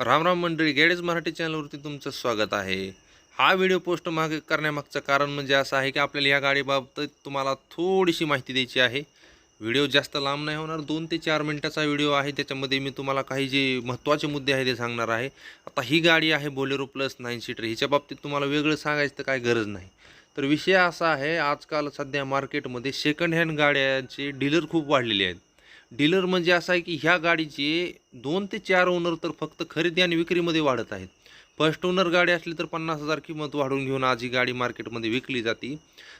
राम राम मंडळी गॅडेज मराठी चॅनलवरती तुमचं स्वागत आहे. हा व्हिडिओ पोस्ट मागे करण्यामागचं कारण म्हणजे असं आहे की आपल्याला या गाडीबाबत तुम्हाला थोडीशी माहिती द्यायची आहे. व्हिडिओ जास्त लांब नाही होणार दोन ते चार मिनटाचा व्हिडिओ आहे. त्याच्यामध्ये मी तुम्हाला काही जे महत्त्वाचे मुद्दे आहे ते सांगणार आहे. आता ही गाडी आहे बोलेरो प्लस नाईन सीटर हिच्या बाबतीत तुम्हाला वेगळं सांगायचं तर काय गरज नाही. तर विषय असा आहे आजकाल सध्या मार्केटमध्ये सेकंड हँड गाड्यांचे डीलर खूप वाढलेले आहेत. डीलर म्हणजे असं आहे की ह्या गाडीचे दोन ते चार ओनर तर फक्त खरेदी आणि विक्रीमध्ये वाढत आहेत. फर्स्ट ओनर गाडी असली तर पन्नास हजार किंमत वाढवून घेऊन आज ही गाडी मार्केटमध्ये विकली जाते.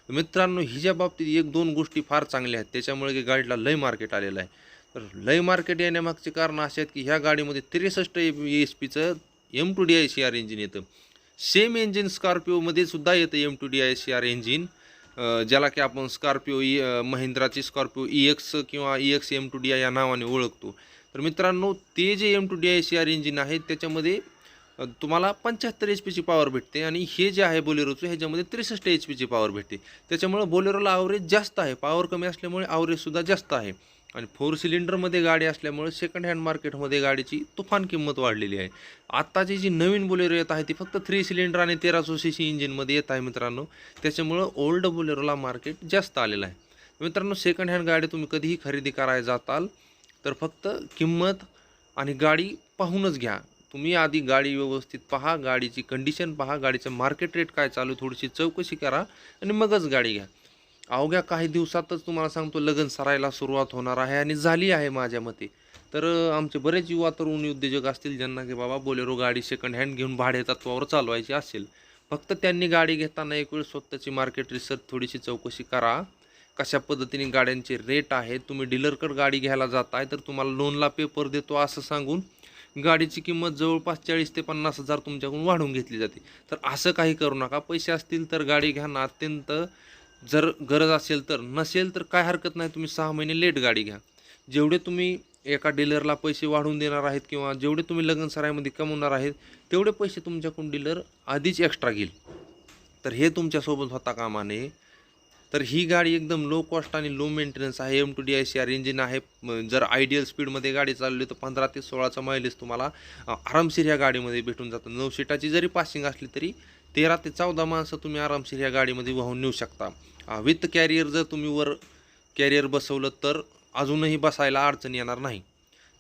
मित्रांनो हिच्या बाबतीत एक दोन गोष्टी फार चांगल्या आहेत. त्याच्यामुळे की गाडीला लय मार्केट आलेलं आहे. तर लय मार्केट येण्यामागचे कारण असे आहेत की ह्या गाडीमध्ये त्रेसष्ट A S पीचं M two D I C R engine येतं. सेम इंजिन स्कॉर्पिओमध्ये सुद्धा येतं M two D I C R engine ज्याला की आपण स्कॉर्पिओ ई e, महिंद्राची स्कॉर्पिओ ई एक्स किंवा E X M two D I या नावाने ओळखतो. तर मित्रांनो ते जे M two D I C R engine आहे त्याच्यामध्ये तुम्हाला पंच्याहत्तर एच पीची पॉवर भेटते आणि हे जे आहे बोलेरोचं ह्याच्यामध्ये त्रेसष्ट एच पीची पॉवर भेटते. त्याच्यामुळे बोलेरोला आवरेज जास्त आहे. पॉवर कमी असल्यामुळे आवरेजसुद्धा जास्त आहे. आणि फोर सिलेंडरमध्ये गाडी असल्यामुळे सेकंड हँड मार्केटमध्ये गाडीची तुफान किंमत वाढलेली आहे. आत्ताची जी नवीन बोलेरो येत आहे ती फक्त थ्री सिलेंडर आणि तेरा सी सी इंजिनमध्ये येत आहे मित्रांनो. त्याच्यामुळं ओल्ड बोलेरोला मार्केट जास्त आलेलं आहे. मित्रांनो सेकंड हँड गाडी तुम्ही कधीही खरेदी करायला जाताल तर फक्त किंमत आणि गाडी पाहूनच घ्या. तुम्ही आधी गाडी व्यवस्थित पहा गाडीची कंडिशन पहा गाडीचं मार्केट रेट काय चालू थोडीशी चौकशी करा आणि मगच गाडी घ्या. अवघ्या काही दिवसातच तुम्हाला सांगतो लगन सरायला सुरुवात होणार आहे आणि झाली आहे माझ्या मते. तर आमचे बरेच युवा तरुण उद्योजक असतील ज्यांना की बाबा बोलेरो गाडी सेकंड हँड घेऊन भाडे तत्वावर चालवायची असेल फक्त त्यांनी गाडी घेताना एक वेळ स्वतःची मार्केट रिसर्च थोडीशी चौकशी करा. कशा पद्धतीने गाड्यांचे रेट आहेत तुम्ही डीलरकडे गाडी घ्यायला जाताय तर तुम्हाला लोनला पेपर देतो असं सांगून गाडीची किंमत जवळपास चाळीस ते पन्नास हजार तुमच्याकडून वाढवून घेतली जाते. तर असं काही करू नका. पैसे असतील तर गाडी घ्या ना अत्यंत जर गरज असेल तर. नसेल तर काय हरकत नाही तुम्ही सहा महिने लेट गाडी घ्या. जेवढे तुम्ही एका डीलरला पैसे वाढवून देणार आहेत किंवा जेवढे तुम्ही लग्नसरायमध्ये कमवणार आहेत तेवढे पैसे तुमच्याकडून डीलर आधीच एक्स्ट्रा घेईल. तर हे तुमच्यासोबत होता कामा नये. तर ही गाडी एकदम लो कॉस्ट आणि लो मेंटेनन्स आहे. M two D I C R engine आहे. जर आयडियल स्पीडमध्ये गाडी चालली तर पंधरा ते सोळाचा मायलेज तुम्हाला आरामशीर ह्या गाडीमध्ये भेटून जातं. नऊ सीटाची जरी पासिंग असली तरी तेरा ते चौदा माणसं तुम्ही आरामशीर ह्या गाडीमध्ये वाहून नेऊ शकता. विथ कॅरियर जर तुम्ही वर कॅरियर बसवलं तर अजूनही बसायला अडचण येणार नाही.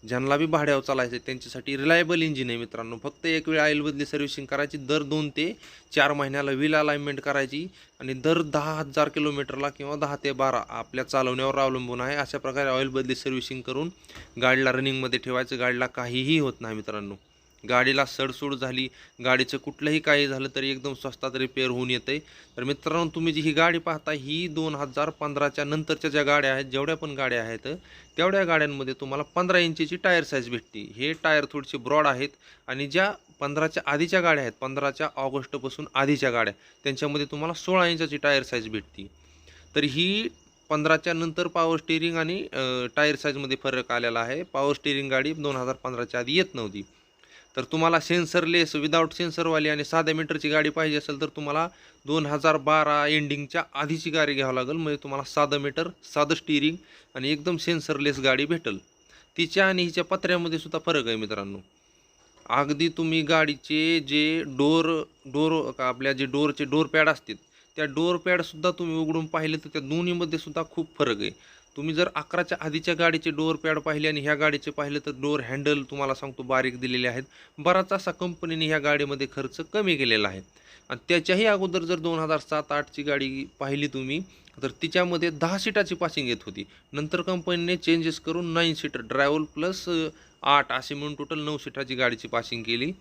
ज्यांना बी भाड्यावर चालायचं आहे त्यांच्यासाठी रिलायबल इंजिन आहे मित्रांनो. फक्त एक वेळ ऑइल बदली सर्व्हिसिंग करायची दर दोन ते चार महिन्याला व्हील अलाइनमेंट करायची आणि दर दहा हजार किलोमीटरला किंवा दहा ते बारा आपल्या चालवण्यावर अवलंबून आहे. अशा प्रकारे ऑइल बदली सर्व्हिसिंग करून गाडीला रनिंगमध्ये ठेवायचं गाडीला काहीही होत नाही मित्रांनो. गाडीला सडसूड झाली गाडीचं कुठलंही काही झालं तरी एकदम स्वस्तात रिपेअर होऊन येते तर मित्रांनो तुम्ही जी ही गाडी पाहता ही दोन हजार पंधराच्या नंतरच्या ज्या गाड्या आहेत जेवढ्या पण गाड्या आहेत तेवढ्या गाड्यांमध्ये तुम्हाला पंधरा इंचीची टायर साईज भेटते. हे टायर थोडेसे ब्रॉड आहेत आणि ज्या पंधराच्या आधीच्या गाड्या आहेत पंधराच्या ऑगस्टपासून आधीच्या गाड्या त्यांच्यामध्ये तुम्हाला सोळा इंचाची टायर साईज भेटते. तर ही पंधराच्या नंतर पॉवर स्टेरिंग आणि टायर साईजमध्ये फरक आलेला आहे. पॉवर स्टेरिंग गाडी दोन हजार पंधराच्या आधी येत नव्हती. तर तुम्हाला सेन्सरलेस विदाऊट सेन्सरवाली आणि साध्या मीटरची गाडी पाहिजे असेल तर तुम्हाला दोन हजार बारा एंडिंगच्या आधीची गाडी घ्यावं लागेल. म्हणजे तुम्हाला साधं मीटर साधं स्टिअरिंग आणि एकदम सेन्सरलेस गाडी भेटेल. तिच्या आणि हिच्या पत्र्यामध्ये सुद्धा फरक आहे मित्रांनो. अगदी तुम्ही गाडीचे जे डोर डोर का आपल्या जे डोरचे डोर पॅड असतील त्या डोअर पॅडसुद्धा तुम्ही उघडून पाहिले तर त्या दोन्हीमध्ये सुद्धा खूप फरक आहे. तुम्ही जर अकराच्या आधीच्या गाडीचे डोअर पॅड पाहिले आणि ह्या गाडीचे पाहिले तर डोअर हँडल तुम्हाला सांगतो बारीक दिलेले आहेत. बराच असा कंपनीने ह्या गाडीमध्ये खर्च कमी केलेला आहे. आणि त्याच्याही अगोदर जर दोन हजार सात आठची गाडी पाहिली तुम्ही तर तिच्यामध्ये दहा सीटाची पासिंग येत होती. नंतर कंपनीने चेंजेस करून नाईन सीटर ड्रायव्हर प्लस आठ असे म्हणून टोटल नऊ सीटाची गाडीची पासिंग केली.